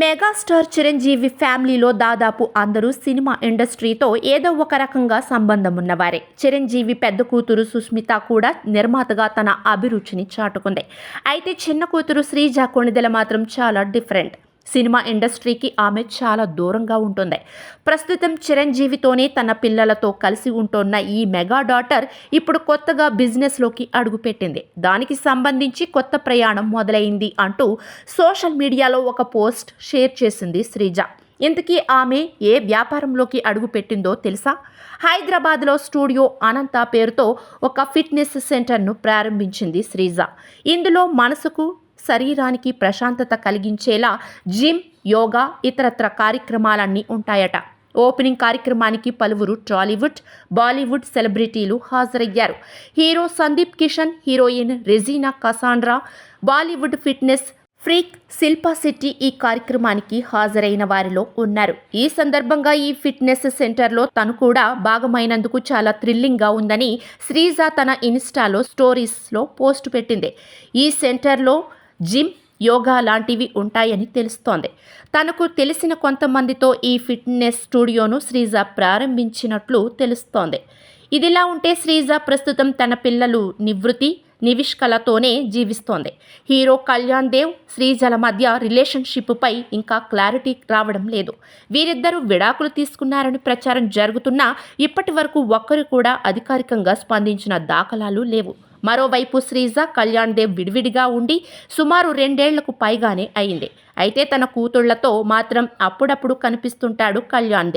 Megastar Chiranjeevi ఫ్యామిలీలో దాదాపు అందరూ సినిమా ఇండస్ట్రీతో ఏదో ఒక రకంగా సంబంధం ఉన్నవారే చిరంజీవి పెద్ద కూతురు సుస్మిత కూడా నిర్మాతగా తన అభిరుచిని చాటుకుంది. అయితే చిన్న కూతురు శ్రీజ కొణిదెల మాత్రం చాలా డిఫరెంట్. సినిమా ఇండస్ట్రీకి ఆమె చాలా దూరంగా ఉంటుంది. ప్రస్తుతం చిరంజీవితోనే తన పిల్లలతో కలిసి ఉంటున్న ఈ మెగా డాటర్ ఇప్పుడు కొత్తగా బిజినెస్లోకి అడుగుపెట్టింది. దానికి సంబంధించి కొత్త ప్రయాణం మొదలైంది అంటూ సోషల్ మీడియాలో ఒక పోస్ట్ షేర్ చేసింది శ్రీజ. ఇంతకీ ఆమె ఏ వ్యాపారంలోకి అడుగుపెట్టిందో తెలుసా? హైదరాబాద్లో స్టూడియో అనంత పేరుతో ఒక ఫిట్నెస్ సెంటర్ను ప్రారంభించింది శ్రీజ. ఇందులో మనసుకు శరీరానికి ప్రశాంతత కలిగించేలా జిమ్ యోగా ఇతరత్ర కార్యక్రమాలన్నీ ఉంటాయట. ఓపెనింగ్ కార్యక్రమానికి పలువురు టాలీవుడ్ బాలీవుడ్ సెలబ్రిటీలు హాజరయ్యారు. Hero Sandeep Kishan heroine Regina Cassandra Bollywood fitness freak Shilpa Shetty ఈ కార్యక్రమానికి హాజరైన వారిలో ఉన్నారు. ఈ సందర్భంగా ఈ ఫిట్నెస్ సెంటర్లో తను కూడా భాగమైనందుకు చాలా థ్రిల్లింగ్గా ఉందని శ్రీజ తన ఇన్స్టాలో స్టోరీస్లో పోస్ట్ పెట్టింది. ఈ సెంటర్లో జిమ్ యోగా లాంటివి ఉంటాయని తెలుస్తోంది. తనకు తెలిసిన కొంతమందితో ఈ ఫిట్నెస్ స్టూడియోను శ్రీజ ప్రారంభించినట్లు తెలుస్తోంది. ఇదిలా ఉంటే శ్రీజ ప్రస్తుతం తన పిల్లలు నివృత్తి నివిష్కలతోనే జీవిస్తోంది. హీరో కళ్యాణ్ దేవ్ శ్రీజల మధ్య రిలేషన్షిప్పై ఇంకా క్లారిటీ రావడం లేదు. వీరిద్దరూ విడాకులు తీసుకున్నారని ప్రచారం జరుగుతున్నా ఇప్పటి వరకు ఒక్కరు కూడా అధికారికంగా స్పందించిన దాఖలాలు లేవు. మరోవైపు శ్రీజ కళ్యాణ్ దేవ్ విడివిడిగా ఉండి సుమారు రెండేళ్ళకు పైగానే అయింది. అయితే తన కూతుళ్ళతో మాత్రం అప్పుడప్పుడు కనిపిస్తుంటాడు కళ్యాణ్ దేవ్.